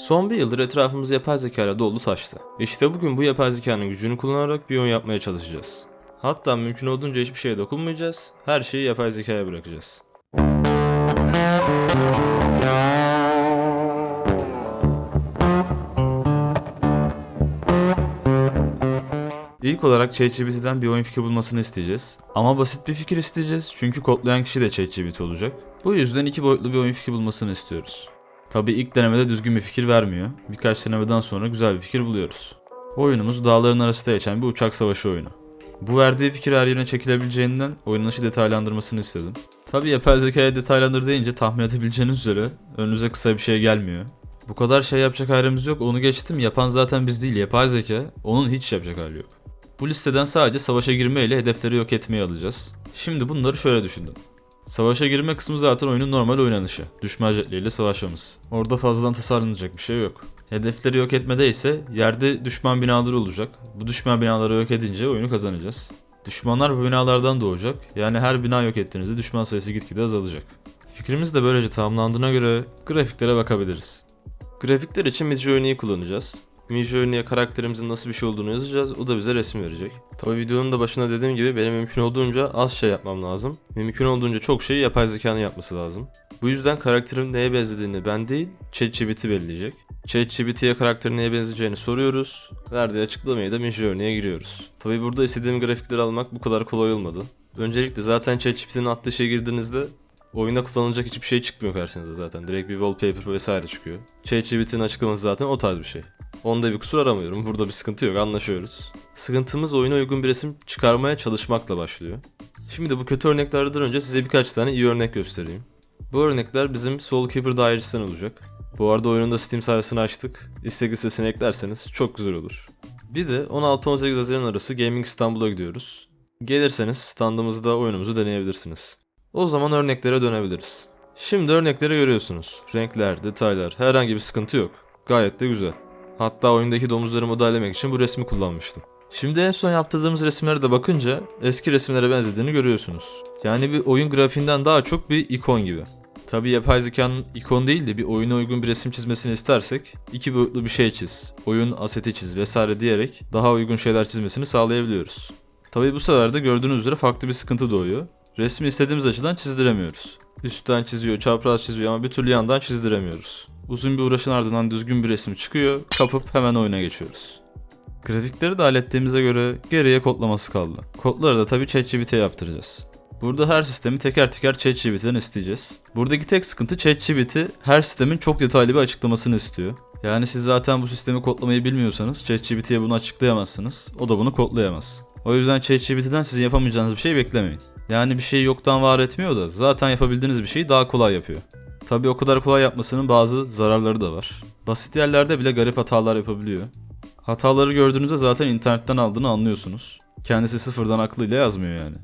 Son bir yıldır etrafımız yapay zeka ile dolu taştı. İşte bugün bu yapay zekanın gücünü kullanarak bir oyun yapmaya çalışacağız. Hatta mümkün olduğunca hiçbir şeye dokunmayacağız, her şeyi yapay zekaya bırakacağız. İlk olarak ChatGPT'den bir oyun fikri bulmasını isteyeceğiz. Ama basit bir fikir isteyeceğiz çünkü kodlayan kişi de ChatGPT olacak. Bu yüzden iki boyutlu bir oyun fikri bulmasını istiyoruz. Tabi ilk denemede düzgün bir fikir vermiyor. Birkaç denemeden sonra güzel bir fikir buluyoruz. Oyunumuz dağların arasında geçen bir uçak savaşı oyunu. Bu verdiği fikir her yerine çekilebileceğinden oynanışı detaylandırmasını istedim. Tabi yapay zekaya detaylandır deyince tahmin edebileceğiniz üzere önünüze kısa bir şey gelmiyor. Bu kadar şey yapacak halimiz yok onu geçtim yapan zaten biz değil yapay zeka onun hiç yapacak hali yok. Bu listeden sadece savaşa girme ile hedefleri yok etmeye alacağız. Şimdi bunları şöyle düşündüm. Savaşa girme kısmı zaten oyunun normal oynanışı. Düşman jetleriyle savaşmamız. Orada fazladan tasarlanacak bir şey yok. Hedefleri yok etmede ise yerde düşman binaları olacak. Bu düşman binaları yok edince oyunu kazanacağız. Düşmanlar bu binalardan doğacak. Yani her bina yok ettiğinizde düşman sayısı gitgide azalacak. Fikrimiz de böylece tamamlandığına göre grafiklere bakabiliriz. Grafikler için Midjourney'i kullanacağız. Midjourney'e karakterimizin nasıl bir şey olduğunu yazacağız. O da bize resim verecek. Tabi videonun da başında dediğim gibi benim mümkün olduğunca az şey yapmam lazım. Mümkün olduğunca çok şeyi yapay zekanın yapması lazım. Bu yüzden karakterin neye benzediğini ben değil, ChatGPT belirleyecek. ChatGPT'ye karakterin neye benzeyeceğini soruyoruz. Verdiği açıklamayı da Midjourney'e giriyoruz. Tabi burada istediğim grafikleri almak bu kadar kolay olmadı. Öncelikle zaten ChatGPT'nin attığı şeye girdiğinizde Oyunda kullanılacak hiçbir şey çıkmıyor karşınıza zaten. Direkt bir wallpaper vesaire çıkıyor. ChatGPT'nin açıklaması zaten o tarz bir şey. Onda bir kusur aramıyorum. Burada bir sıkıntı yok. Anlaşıyoruz. Sıkıntımız oyuna uygun bir resim çıkarmaya çalışmakla başlıyor. Şimdi bu kötü örneklerden önce size birkaç tane iyi örnek göstereyim. Bu örnekler bizim Soulkeeper dairesinden olacak. Bu arada oyunun da Steam sayfasını açtık. İstek listesine eklerseniz çok güzel olur. Bir de 16-18 Haziran arası Gaming İstanbul'a gidiyoruz. Gelirseniz standımızda oyunumuzu deneyebilirsiniz. O zaman örneklere dönebiliriz. Şimdi örnekleri görüyorsunuz. Renkler, detaylar, herhangi bir sıkıntı yok. Gayet de güzel. Hatta oyundaki domuzları modellemek için bu resmi kullanmıştım. Şimdi en son yaptırdığımız resimlere de bakınca eski resimlere benzediğini görüyorsunuz. Yani bir oyun grafiğinden daha çok bir ikon gibi. Tabi yapay zekanın ikon değil de bir oyuna uygun bir resim çizmesini istersek iki boyutlu bir şey çiz, oyun aseti çiz vesaire diyerek daha uygun şeyler çizmesini sağlayabiliyoruz. Tabi bu sefer de gördüğünüz üzere farklı bir sıkıntı doğuyor. Resmi istediğimiz açıdan çizdiremiyoruz. Üstten çiziyor, çapraz çiziyor ama bir türlü yandan çizdiremiyoruz. Uzun bir uğraşın ardından düzgün bir resim çıkıyor, kapıp hemen oyuna geçiyoruz. Grafikleri de hallettiğimize göre geriye kodlaması kaldı. Kodları da tabii ChatGPT'ye yaptıracağız. Burada her sistemi teker teker ChatGPT'den isteyeceğiz. Buradaki tek sıkıntı ChatGPT her sistemin çok detaylı bir açıklamasını istiyor. Yani siz zaten bu sistemi kodlamayı bilmiyorsanız ChatGPT'ye bunu açıklayamazsınız. O da bunu kodlayamaz. O yüzden ChatGPT'den sizin yapamayacağınız bir şey beklemeyin. Yani bir şeyi yoktan var etmiyor da zaten yapabildiğiniz bir şeyi daha kolay yapıyor. Tabi o kadar kolay yapmasının bazı zararları da var. Basit yerlerde bile garip hatalar yapabiliyor. Hataları gördüğünüzde zaten internetten aldığını anlıyorsunuz. Kendisi sıfırdan aklıyla yazmıyor yani.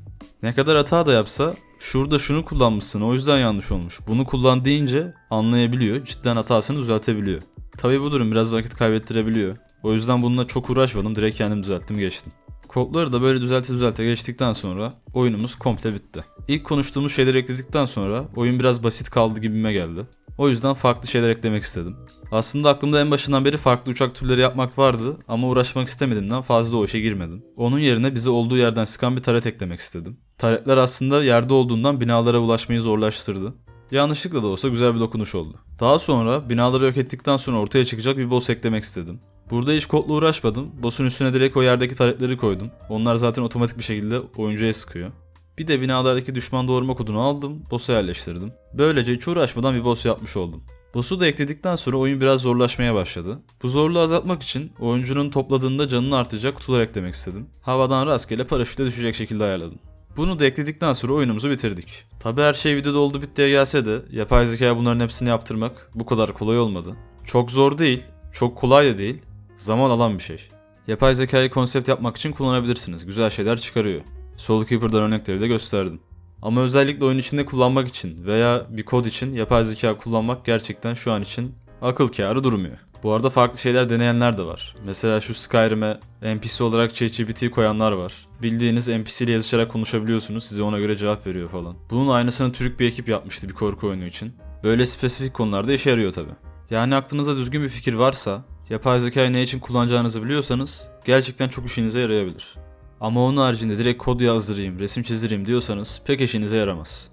Ne kadar hata da yapsa şurada şunu kullanmışsın o yüzden yanlış olmuş. Bunu kullan deyince anlayabiliyor. Cidden hatasını düzeltebiliyor. Tabi bu durum biraz vakit kaybettirebiliyor. O yüzden bununla çok uğraşmadım. Direkt kendim düzelttim geçtim. Kodları da böyle düzelte düzelte geçtikten sonra oyunumuz komple bitti. İlk konuştuğumuz şeyleri ekledikten sonra oyun biraz basit kaldı gibime geldi. O yüzden farklı şeyler eklemek istedim. Aslında aklımda en başından beri farklı uçak türleri yapmak vardı ama uğraşmak istemediğimden fazla o işe girmedim. Onun yerine bizi olduğu yerden sıkan bir taret eklemek istedim. Taretler aslında yerde olduğundan binalara ulaşmayı zorlaştırdı. Yanlışlıkla da olsa güzel bir dokunuş oldu. Daha sonra binaları yok ettikten sonra ortaya çıkacak bir boss eklemek istedim. Burada hiç kodla uğraşmadım. Boss'un üstüne direkt o yerdeki taretleri koydum. Onlar zaten otomatik bir şekilde oyuncuya sıkıyor. Bir de binalardaki düşman doğurma kodunu aldım, boss'a yerleştirdim. Böylece hiç uğraşmadan bir boss yapmış oldum. Boss'u da ekledikten sonra oyun biraz zorlaşmaya başladı. Bu zorluğu azaltmak için oyuncunun topladığında canını artacak kutular eklemek istedim. Havadan rastgele paraşütle düşecek şekilde ayarladım. Bunu da ekledikten sonra oyunumuzu bitirdik. Tabi her şey videoda oldu bittiye gelse de yapay zeka bunların hepsini yaptırmak bu kadar kolay olmadı. Çok zor değil, çok kolay da değil, zaman alan bir şey. Yapay zekayı konsept yapmak için kullanabilirsiniz. Güzel şeyler çıkarıyor. Soulkeeper'dan örnekleri de gösterdim. Ama özellikle oyun içinde kullanmak için veya bir kod için yapay zeka kullanmak gerçekten şu an için akıl kârı durmuyor. Bu arada farklı şeyler deneyenler de var. Mesela şu Skyrim'e NPC olarak ChatGPT koyanlar var. Bildiğiniz NPC ile yazışarak konuşabiliyorsunuz. Size ona göre cevap veriyor falan. Bunun aynısını Türk bir ekip yapmıştı bir korku oyunu için. Böyle spesifik konularda işe yarıyor tabi. Yani aklınızda düzgün bir fikir varsa, yapay zekayı ne için kullanacağınızı biliyorsanız gerçekten çok işinize yarayabilir. Ama onun haricinde direkt kod yazdırayım, resim çizdireyim diyorsanız pek işinize yaramaz.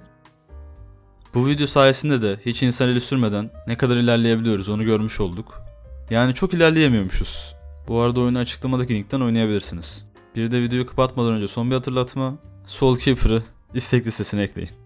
Bu video sayesinde de hiç insan eli sürmeden ne kadar ilerleyebiliyoruz onu görmüş olduk. Yani çok ilerleyemiyormuşuz. Bu arada oyunu açıklamadaki linkten oynayabilirsiniz. Bir de videoyu kapatmadan önce son bir hatırlatma. Soul Keeper'ı istek listesine ekleyin.